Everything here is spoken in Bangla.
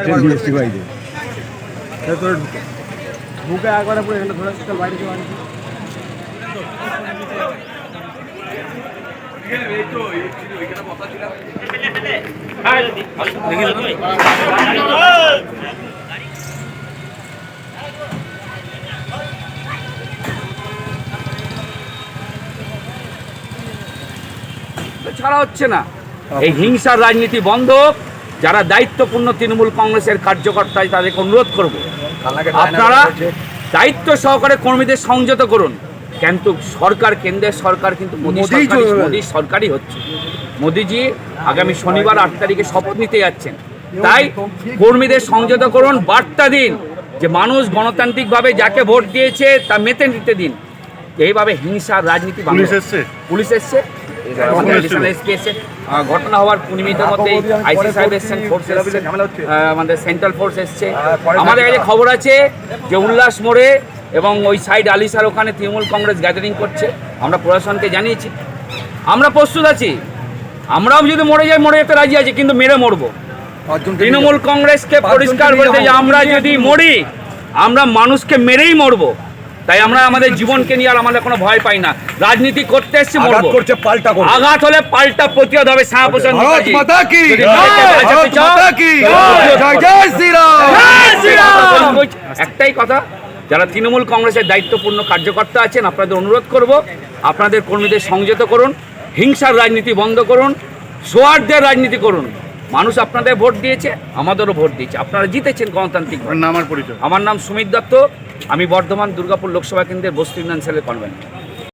জিএসটি বাইরে তোর বুকে একবারে পুরো এখানে ধরে চল বাইরে চল ছাড়া হচ্ছে না। এই হিংসার রাজনীতি বন্ধ। যারা দায়িত্বপূর্ণ তৃণমূল কংগ্রেসের কার্যকর্তায় তাদেরকে অনুরোধ করব আপনারা দায়িত্ব সহকারে কর্মীদের সংযত করুন। কিন্তু সরকার কেন্দ্রের সরকার কিন্তু মোদী সরকারই- হচ্ছে। মোদিজি আগামী শনিবার আট তারিখে শপথ নিতে যাচ্ছেন। তাই কর্মীদের সংযত করুন। বার্তা দিন যে মানুষ গণতান্ত্রিকভাবে যাকে ভোট দিয়েছে তা মেতে নিতে দিন। এইভাবে হিংসার রাজনীতি পুলিশ এসছে? পুলিশ এসছে। আমাদের additional SP এসছে। আহ, ঘটনা হওয়ার কুড়ি মধ্যেই আইসি সাহেব এসছেন ফোর্স এসছে। আমাদের সেন্ট্রাল ফোর্স এসছে। আমাদের কাছে খবর আছে যে উল্লাস মোড়ে এবং ওই সাইড আলিসার ওখানে তৃণমূল কংগ্রেস গ্যাদারিং করছে। আমরা প্রশাসনকে জানিয়েছি। আমরা প্রস্তুত আছি। আমরাও যদি মরে যাই মরে যেতে রাজি আছি কিন্তু মেরে মরবো। তৃণমূল কংগ্রেসকে পরিষ্কার করে যে আমরা যদি মরি আমরা মানুষকে মেরেই মরবো। তাই আমরা আমাদের জীবনকে নিয়ে আর আমরা কোনো ভয় পাই না। রাজনীতি করতে এসছি আঘাত করছে পাল্টা করছে। আঘাত হলে পাল্টা প্রতিরোধ হবে ভারত মুখার্জি মাতা কি? মাতা কি? জয় জয় শ্রীরাম। একটাই কথা যারা তৃণমূল কংগ্রেসের দায়িত্বপূর্ণ কার্যকর্তা আছেন আপনাদের অনুরোধ করব আপনাদের কর্মীদের সংযত করুন হিংসার রাজনীতি বন্ধ করুন সোয়ার্দের রাজনীতি করুন। মানুষ আপনাদের ভোট দিয়েছে আমাদেরও ভোট দিয়েছে। আপনারা জিতেছেন গণতান্ত্রিক পরিচয়। আমার নাম সুমিত দত্ত আমি বর্ধমান দুর্গাপুর লোকসভা কেন্দ্রের বস্তি উন্নয়ন সেলের কনভেন্ট